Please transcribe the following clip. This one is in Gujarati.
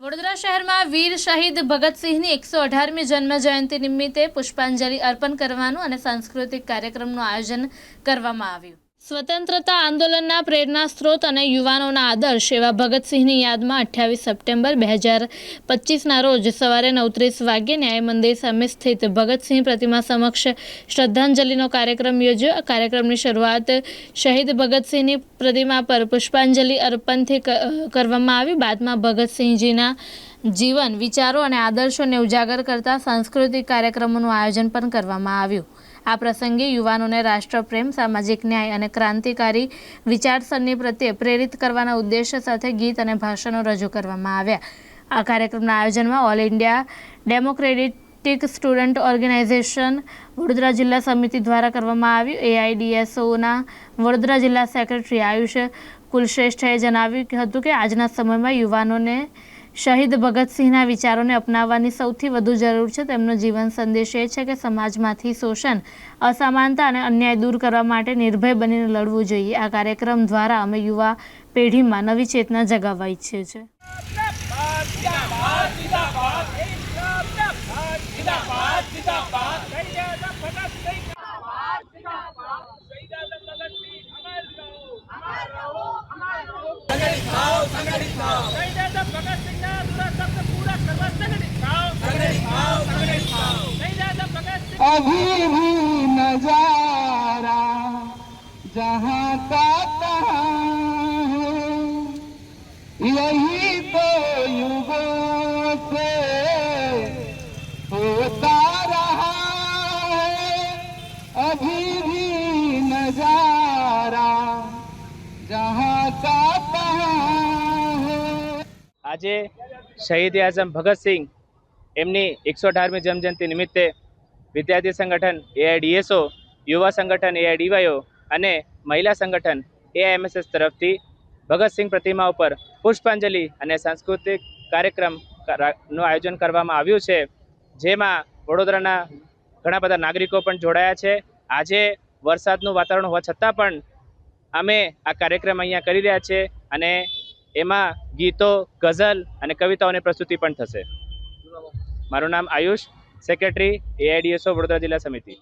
વડોદરા શહેરમાં વીર શહીદ ભગતસિંહની એકસો અઢારમી જન્મ જયંતિ નિમિત્તે પુષ્પાંજલિ અર્પણ કરવાનું અને સાંસ્કૃતિક કાર્યક્રમનું આયોજન કરવામાં આવ્યું. સ્વતંત્રતા આંદોલનના પ્રેરણા સ્ત્રોત અને યુવાનોના આદર્શ એવા ભગતસિંહની યાદમાં અઠ્યાવીસ સપ્ટેમ્બર બે હજાર પચીસના રોજ સવારે નવત્રીસ વાગ્યે ન્યાય મંદિર સામે સ્થિત ભગતસિંહ પ્રતિમા સમક્ષ શ્રદ્ધાંજલિનો કાર્યક્રમ યોજ્યો. કાર્યક્રમની શરૂઆત શહીદ ભગતસિંહની પ્રતિમા પર પુષ્પાંજલિ અર્પણથી કરવામાં આવી. બાદમાં ભગતસિંહજીના જીવન, વિચારો અને આદર્શોને ઉજાગર કરતા સાંસ્કૃતિક કાર્યક્રમોનું આયોજન પણ કરવામાં આવ્યું. આ પ્રસંગે યુવાનોને રાષ્ટ્રપ્રેમ, સામાજિક ન્યાય અને ક્રાંતિકારી વિચારસરણી પ્રત્યે પ્રેરિત કરવાના ઉદ્દેશ્ય સાથે ગીત અને ભાષણો રજૂ કરવામાં આવ્યા. આ કાર્યક્રમના આયોજનમાં all India democratic student organisation Vadodara જિલ્લા સમિતિ દ્વારા કરવામાં આવ્યું. એઆઈડીએસઓના વડોદરા જિલ્લા સેક્રેટરી આયુષ કુલશ્રેષ્ઠએ જણાવ્યું હતું કે આજના સમયમાં યુવાનોને શહીદ ભગતસિંહના વિચારોને અપનાવવાની સૌથી વધુ જરૂર છે તેમનો જીવન સંદેશ એ છે કે સમાજમાંથી શોષણ અસમાનતા અને અન્યાય દૂર કરવા માટે નિર્ભય બનીને લડવું જોઈએ આ કાર્યક્રમ દ્વારા અમે યુવા પેઢીમાં નવી ચેતના જગાવવા ઈચ્છીએ છીએ अभी भी नजारा जहाँ का तहाँ है यही तो युगों से होता रहा है अभी भी नजारा जहाँ का तहाँ है આજે શહીદ આઝમ ભગતસિંહ એમની એકસો અઢારમી જન્મજયંતિ નિમિત્તે વિદ્યાર્થી સંગઠન એઆઈડીએસઓ યુવા સંગઠન એઆઈડીવાયઓ અને મહિલા સંગઠન એઆઈએમએસએસ તરફથી ભગતસિંહ પ્રતિમા ઉપર પુષ્પાંજલિ અને સાંસ્કૃતિક કાર્યક્રમનું આયોજન કરવામાં આવ્યું છે. જેમાં વડોદરાના ઘણા બધા નાગરિકો પણ જોડાયા છે. આજે વરસાદનું વાતાવરણ હોવા છતાં પણ અમે આ કાર્યક્રમ અહીંયા કરી રહ્યા છે અને એમાં ગીતો, ગઝલ અને કવિતાઓની પ્રસ્તુતિ પણ થશે. મારું નામ આયુષ. સેક્રેટરી એઆઈડીએસઓ વડોદરા જિલ્લા સમિતિ